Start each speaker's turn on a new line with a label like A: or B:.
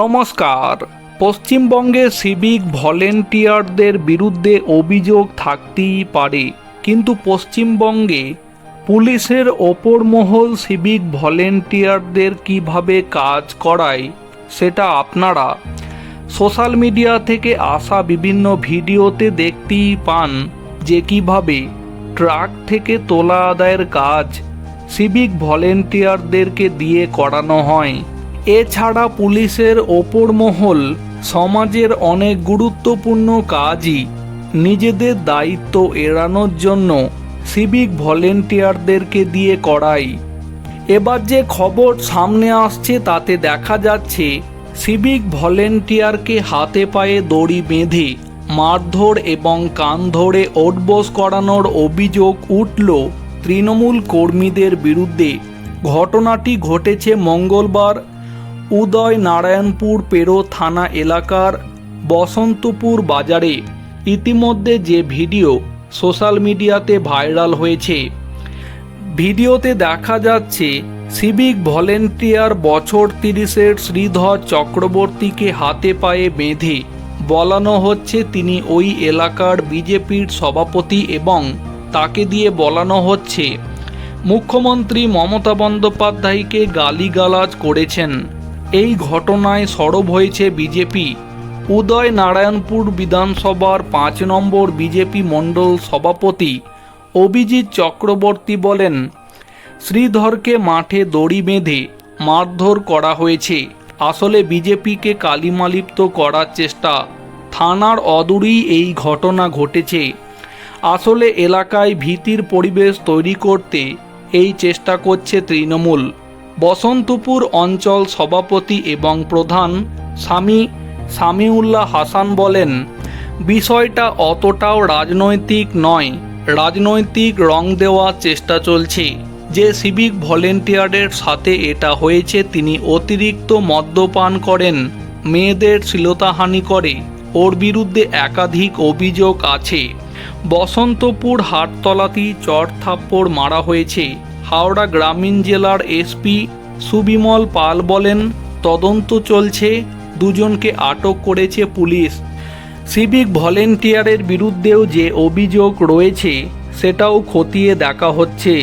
A: নমস্কার। পশ্চিমবঙ্গে সিভিক ভলেন্টিয়ারদের বিরুদ্ধে অভিযোগ থাকতেই পারে, কিন্তু পশ্চিমবঙ্গে পুলিশের ওপর মহল সিভিক ভলেন্টিয়ারদের কীভাবে কাজ করায়, সেটা আপনারা সোশ্যাল মিডিয়া থেকে আসা বিভিন্ন ভিডিওতে দেখতেই পান যে কীভাবে ট্রাক থেকে তোলা আদায়ের কাজ সিভিক ভলেন্টিয়ারদেরকে দিয়ে করানো হয়। এছাড়া পুলিশের ওপর মহল সমাজের অনেক গুরুত্বপূর্ণ কাজই নিজেদের দায়িত্ব এড়ানোর জন্য সিভিক ভলেন্টিয়ারদেরকে দিয়ে করাই। এবার যে খবর সামনে আসছে তাতে দেখা যাচ্ছে সিভিক ভলেন্টিয়ারকে হাতে পায়ে দড়ি বেঁধে, মারধর এবং কান ধরে ওঠবোস করানোর অভিযোগ উঠল তৃণমূল কর্মীদের বিরুদ্ধে। ঘটনাটি ঘটেছে মঙ্গলবার উদয় নারায়ণপুর পেরো থানা এলাকার বসন্তপুর বাজারে ইতিমধ্যে যে ভিডিও সোশ্যাল মিডিয়াতে ভাইরাল হয়েছে। ভিডিওতে দেখা যাচ্ছে সিভিক ভলেন্টিয়ার বছর তিরিশের শ্রীধর চক্রবর্তীকে হাতে পায়ে বেঁধে বলানো হচ্ছে তিনি ওই এলাকার বিজেপির সভাপতি এবং তাকে দিয়ে বলানো হচ্ছে, মুখ্যমন্ত্রী মমতা বন্দ্যোপাধ্যায়কে গালিগালাজ করেছেন। এই ঘটনায় সরব হয়েছে বিজেপি। উদয় নারায়ণপুর বিধানসভার পাঁচ নম্বর বিজেপি মণ্ডল সভাপতি অভিজিৎ চক্রবর্তী বলেন, শ্রীধরকে মাঠে দড়ি বেঁধে মারধর করা হয়েছে। আসলে বিজেপিকে কালিমালিপ্ত করার চেষ্টা। থানার অদূরেই এই ঘটনা ঘটেছে। আসলে এলাকায় ভীতির পরিবেশ তৈরি করতে এই চেষ্টা করছে তৃণমূল। বসন্তপুর অঞ্চল সভাপতি এবং প্রধান স্বামী সামিউল্লাহ হাসান বলেন, বিষয়টা অতটাও রাজনৈতিক নয়, রাজনৈতিক রং দেওয়ার চেষ্টা চলছে। যে সিভিক ভলেন্টিয়ারের সাথে এটা হয়েছে, তিনি অতিরিক্ত মদ্যপান করেন, মেয়েদের শ্লীলতাহানি করে, ওর বিরুদ্ধে একাধিক অভিযোগ আছে। বসন্তপুর হাটতলাতেই চট থাপ্পড় মারা হয়েছে। হাওড়া গ্রামীণ জেলার এসপি সুবিমল পাল বলেন, তদন্ত চলছে, দুজনকে আটক করেছে পুলিশ। সিভিক ভলেন্টিয়ারের বিরুদ্ধেও যে অভিযোগ রয়েছে, সেটাও খতিয়ে দেখা হচ্ছে।